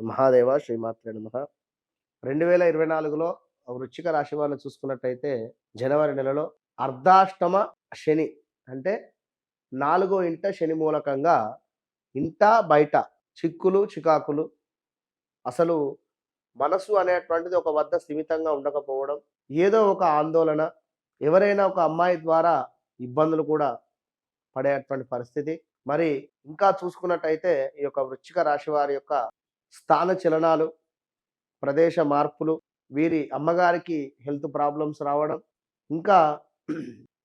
మహాదేవ శ్రీమాత్రే నమ. రెండు వేల ఇరవై నాలుగులో వృచ్చిక రాశి వారిని చూసుకున్నట్టయితే జనవరి నెలలో అర్ధాష్టమ శని అంటే నాలుగో ఇంట శని మూలకంగా ఇంట బయట చిక్కులు చికాకులు అసలు మనసు అనేటువంటిది ఒక వద్ద స్థిమితంగా ఉండకపోవడం ఏదో ఒక ఆందోళన ఎవరైనా ఒక అమ్మాయి ద్వారా ఇబ్బందులు కూడా పడేటువంటి పరిస్థితి. మరి ఇంకా చూసుకున్నట్టయితే ఈ యొక్క వృచ్చిక రాశి వారి యొక్క స్థాన చలనాలు ప్రదేశ మార్పులు వీరి అమ్మగారికి హెల్త్ ప్రాబ్లమ్స్ రావడం ఇంకా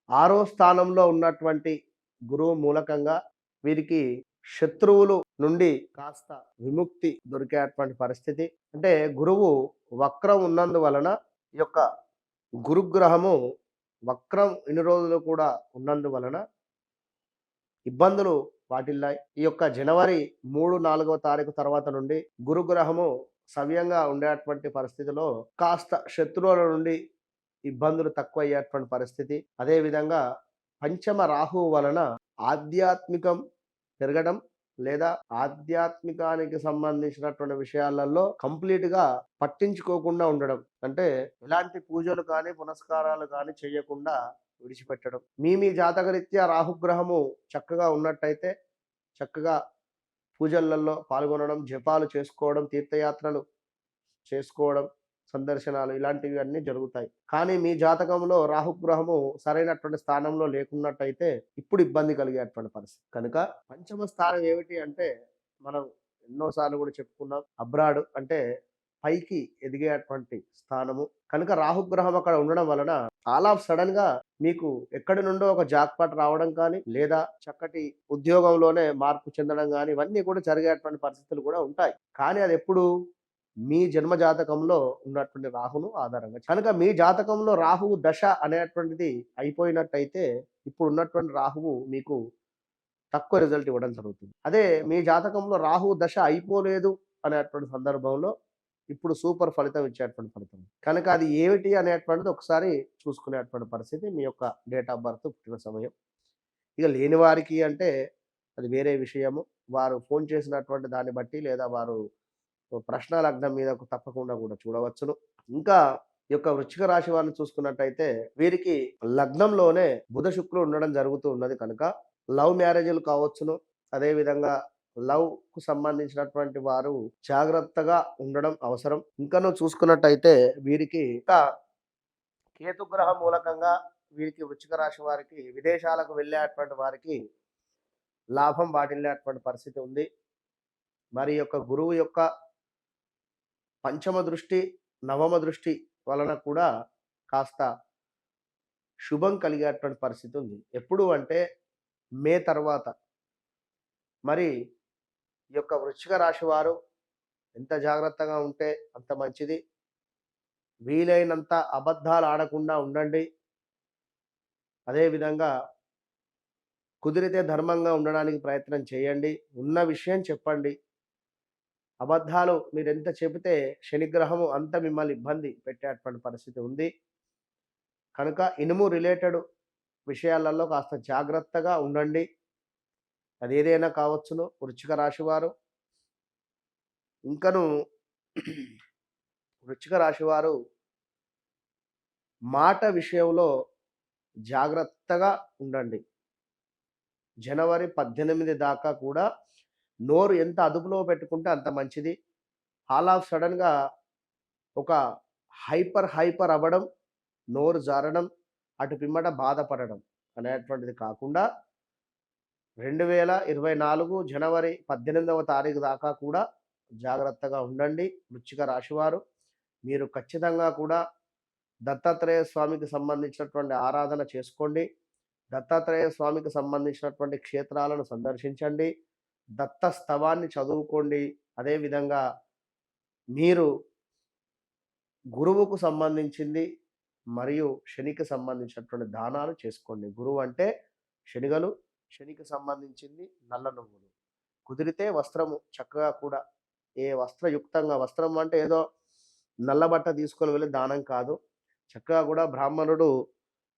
ఆరో స్థానంలో ఉన్నటువంటి గురువు మూలకంగా వీరికి శత్రువులు నుండి కాస్త విముక్తి దొరికేటువంటి పరిస్థితి. అంటే గురువు వక్రం ఉన్నందువలన ఈ యొక్క గురుగ్రహము వక్రం ఇన్ని రోజులు కూడా ఉన్నందువలన ఇబ్బందులు వాటిల్లాయి ఈ యొక్క జనవరి మూడు నాలుగవ తారీఖు తర్వాత నుండి గురుగ్రహము సవ్యంగా ఉండేటువంటి పరిస్థితిలో కాస్త శత్రువుల నుండి ఇబ్బందులు తక్కువ అయ్యేటువంటి పరిస్థితి అదేవిధంగా పంచమ రాహువు వలన ఆధ్యాత్మికం పెరగడం లేదా ఆధ్యాత్మికానికి సంబంధించినటువంటి విషయాలలో కంప్లీట్గా పట్టించుకోకుండా ఉండడం. అంటే ఎలాంటి పూజలు కానీ పునస్కారాలు కానీ చేయకుండా విడిచిపెట్టడం. మీ మీ జాతకరీత్యా రాహుగ్రహము చక్కగా ఉన్నట్టయితే చక్కగా పూజలలో పాల్గొనడం జపాలు చేసుకోవడం తీర్థయాత్రలు చేసుకోవడం సందర్శనాలు ఇలాంటివి అన్నీ జరుగుతాయి. కానీ మీ జాతకంలో రాహుగ్రహము సరైనటువంటి స్థానంలో లేకున్నట్టయితే ఇప్పుడు ఇబ్బంది కలిగేటువంటి పరిస్థితి. కనుక పంచమ స్థానం ఏమిటి అంటే మనం ఎన్నోసార్లు కూడా చెప్పుకున్నాం అబ్రాడ్ అంటే పైకి ఎదిగేటువంటి స్థానము. కనుక రాహుగ్రహం అక్కడ ఉండడం వలన ఆల్ ఆఫ్ సడన్గా మీకు ఎక్కడి నుండో ఒక జాక్పాట్ రావడం కానీ లేదా చక్కటి ఉద్యోగంలోనే మార్పు చెందడం కానీ ఇవన్నీ కూడా జరిగేటువంటి పరిస్థితులు కూడా ఉంటాయి. కానీ అది ఎప్పుడు మీ జన్మ జాతకంలో ఉన్నటువంటి రాహును ఆధారంగా. కనుక మీ జాతకంలో రాహువు దశ అనేటువంటిది అయిపోయినట్టయితే ఇప్పుడు ఉన్నటువంటి రాహువు మీకు తక్కువ రిజల్ట్ ఇవ్వడం జరుగుతుంది. అదే మీ జాతకంలో రాహు దశ అయిపోలేదు అనేటువంటి సందర్భంలో ఇప్పుడు సూపర్ ఫలితం ఇచ్చేటువంటి ఫలితం. కనుక అది ఏమిటి అనేటువంటిది ఒకసారి చూసుకునేటువంటి పరిస్థితి మీ యొక్క డేట్ ఆఫ్ బర్త్ పుట్టిన సమయం. ఇక లేని వారికి అంటే అది వేరే విషయము. వారు ఫోన్ చేసినటువంటి దాన్ని బట్టి లేదా వారు ప్రశ్న లగ్నం మీద తప్పకుండా కూడా చూడవచ్చును. ఇంకా ఈ యొక్క వృచ్చిక రాశి వారిని చూసుకున్నట్టయితే వీరికి లగ్నంలోనే బుధ శుక్రుడు ఉండడం జరుగుతూ ఉన్నది కనుక లవ్ మ్యారేజ్లు కావచ్చును. అదేవిధంగా లవ్కు సంబంధించినటువంటి వారు జాగ్రత్తగా ఉండడం అవసరం. ఇంకనూ చూసుకున్నట్టయితే వీరికి ఇంకా కేతుగ్రహ మూలకంగా వీరికి వృచ్చిక రాశి వారికి విదేశాలకు వెళ్ళేటువంటి వారికి లాభం వాటిల్లేటువంటి పరిస్థితి ఉంది. మరి యొక్క గురువు యొక్క పంచమ దృష్టి నవమ దృష్టి వలన కూడా కాస్త శుభం కలిగేటువంటి పరిస్థితి ఉంది. ఎప్పుడు అంటే మే తర్వాత. మరి ఈ యొక్క వృశ్చిక రాశి వారు ఎంత జాగ్రత్తగా ఉంటే అంత మంచిది. వీలైనంత అబద్ధాలు ఆడకుండా ఉండండి. అదేవిధంగా కుదిరితే ధర్మంగా ఉండడానికి ప్రయత్నం చేయండి. ఉన్న విషయం చెప్పండి. అబద్ధాలు మీరు ఎంత చెబితే శనిగ్రహము అంత మిమ్మల్ని ఇబ్బంది పెట్టేటువంటి పరిస్థితి ఉంది. కనుక ఇనుము రిలేటెడ్ విషయాలలో కాస్త జాగ్రత్తగా ఉండండి. అది ఏదైనా కావచ్చును వృచ్చిక రాశివారు ఇంకను వృచ్చిక రాశివారు మాట విషయంలో జాగ్రత్తగా ఉండండి. జనవరి పద్దెనిమిది దాకా కూడా నోరు ఎంత అదుపులో పెట్టుకుంటే అంత మంచిది. ఆల్ ఆఫ్ సడన్గా ఒక హైపర్ హైపర్ అవ్వడం నోరు జారడం అటు పిమ్మట బాధపడడం అనేటువంటిది కాకుండా రెండు వేల ఇరవై నాలుగు జనవరి పద్దెనిమిదవ తారీఖు దాకా కూడా జాగ్రత్తగా ఉండండి. వృచ్చిక రాశివారు మీరు ఖచ్చితంగా కూడా దత్తాత్రేయ స్వామికి సంబంధించినటువంటి ఆరాధన చేసుకోండి. దత్తాత్రేయ స్వామికి సంబంధించినటువంటి క్షేత్రాలను సందర్శించండి. దత్త స్తవాన్ని చదువుకోండి. అదేవిధంగా మీరు గురువుకు సంబంధించింది మరియు శనికి సంబంధించినటువంటి దానాలు చేసుకోండి. గురువు అంటే శనిగలు శనికి సంబంధించింది నల్ల నువ్వులు. కుదిరితే వస్త్రము చక్కగా కూడా ఏ వస్త్రయుక్తంగా వస్త్రం అంటే ఏదో నల్లబట్ట తీసుకొని వెళ్ళి దానం కాదు. చక్కగా కూడా బ్రాహ్మణుడు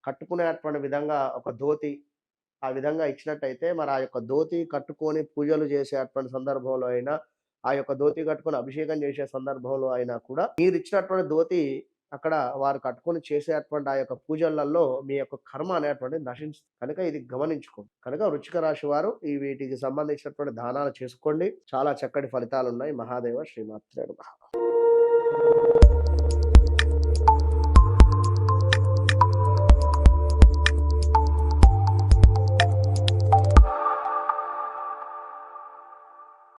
కట్టుకునేటువంటి విధంగా ఒక ధోతి ఆ విధంగా ఇచ్చినట్టయితే మరి ఆ యొక్క ధోతి కట్టుకొని పూజలు చేసేటువంటి సందర్భంలో అయినా ఆ యొక్క ధోతి కట్టుకొని అభిషేకం చేసే సందర్భంలో అయినా కూడా మీరు ఇచ్చినటువంటి ధోతి అక్కడ వారు కట్టుకొని చేసేటువంటి ఆ యొక్క పూజలలో మీ యొక్క కర్మ అనేటువంటిది నశించు కనుక ఇది గమనించుకోండి. కనుక వృచ్చిక రాశి వారు ఈ వీటికి సంబంధించినటువంటి దానాలు చేసుకోండి. చాలా చక్కటి ఫలితాలు ఉన్నాయి మహాదేవ శ్రీమాత్రేడు మహా